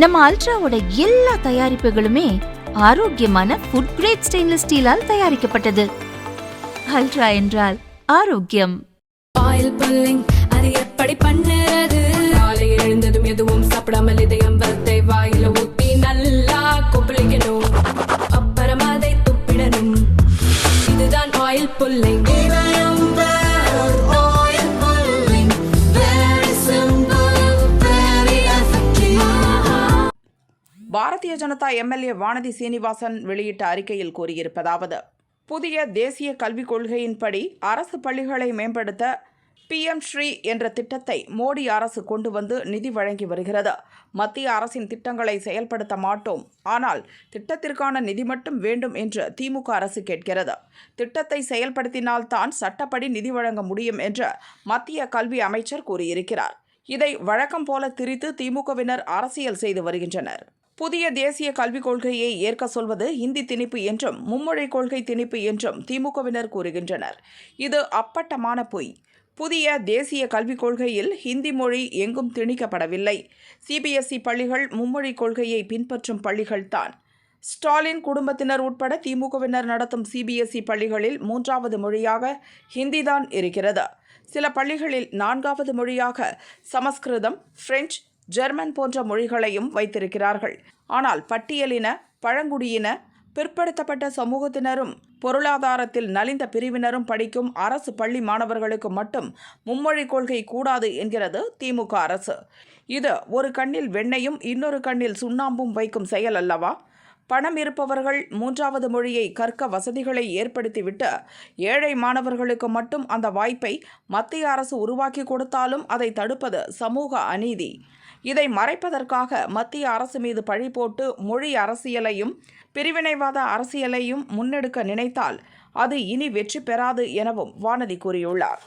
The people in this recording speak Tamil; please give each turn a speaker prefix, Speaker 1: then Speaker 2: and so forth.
Speaker 1: நம்ம அல்ட்ராவோட எல்லா தயாரிப்புகளுமே ஆரோக்கியமான ஃபுட் கிரேட் ஸ்டெயின்லெஸ் ஸ்டீலால் தயாரிக்கப்பட்டது. அல்ட்ரா என்றால் ஆரோக்கியம்.
Speaker 2: ஆயில் புல்லிங் அது எப்படி பண்ணுறது? காலை எழுந்ததும் எதுவும் சாப்பிடாமல் இதயம் வரத்தை வாயில ஊத்தி நல்லா கொப்பளிக்கணும். அப்புறம் அதை துப்பிடணும். இதுதான் oil pulling
Speaker 3: Bharatiya Janata MLA Vanathi Srinivasan வெளியிட்ட அறிக்கையில் கூறியிருப்பதாவது புதிய தேசிய கல்விக் கொள்கையின்படி அரசு பள்ளிகளை மேம்படுத்த பிஎம் ஸ்ரீ என்ற திட்டத்தை மோடி அரசு கொண்டு வந்து நிதி வழங்கி வருகிறது. மத்திய அரசின் திட்டங்களை செயல்படுத்த மாட்டோம். ஆனால் திட்டத்திற்கான நிதி மட்டும் வேண்டும் என்று திமுக அரசு கேட்கிறது. திட்டத்தை செயல்படுத்தினால்தான் சட்டப்படி நிதி வழங்க முடியும் என்று மத்திய கல்வி அமைச்சர் கூறியிருக்கிறார். இதை வழக்கம் போல திரித்து திமுகவினர் அரசியல் செய்து வருகின்றனர். புதிய தேசிய கல்விக் கொள்கையை ஏற்க சொல்வது இந்தி திணிப்பு என்றும் மும்மொழி கொள்கை திணிப்பு என்றும் திமுகவினர் கூறுகின்றனர். இது அப்பட்டமான பொய். புதிய தேசிய கல்விக் கொள்கையில் ஹிந்தி மொழி எங்கும் திணிக்கப்படவில்லை. சிபிஎஸ்இ பள்ளிகள் மும்மொழி கொள்கையை பின்பற்றும் பள்ளிகள்தான் ஸ்டாலின் குடும்பத்தினர் உட்பட திமுகவினர் நடத்தும் சிபிஎஸ்இ பள்ளிகளில் மூன்றாவது மொழியாக ஹிந்தி தான் இருக்கிறது. சில பள்ளிகளில் நான்காவது மொழியாக சமஸ்கிருதம் பிரெஞ்சு ஜெர்மன் போன்ற மொழிகளையும் வைத்திருக்கிறார்கள். ஆனால் பட்டியலின பழங்குடியின பிற்படுத்தப்பட்ட சமூகத்தினரும் பொருளாதாரத்தில் நலிந்த பிரிவினரும் படிக்கும் அரசு பள்ளி மாணவர்களுக்கு மட்டும் மும்மொழி கொள்கை கூடாது என்கிறது திமுக அரசு. இது ஒரு கண்ணில் வெண்ணையும் இன்னொரு கண்ணில் சுண்ணாம்பும் வைக்கும் செயல் அல்லவா? பணம் இருப்பவர்கள் மூன்றாவது மொழியை கற்க வசதிகளை ஏற்படுத்திவிட்டு ஏழை மாணவர்களுக்கு மட்டும் அந்த வாய்ப்பை மத்திய அரசு உருவாக்கி கொடுத்தாலும் அதை தடுப்பது சமூக அநீதி. இதை மறைப்பதற்காக மத்திய அரசு மீது பழி போட்டு மொழி அரசியலையும் பிரிவினைவாத அரசியலையும் முன்னெடுக்க நினைத்தால் அது இனி வெற்றி பெறாது எனவும் வானதி கூறியுள்ளார்.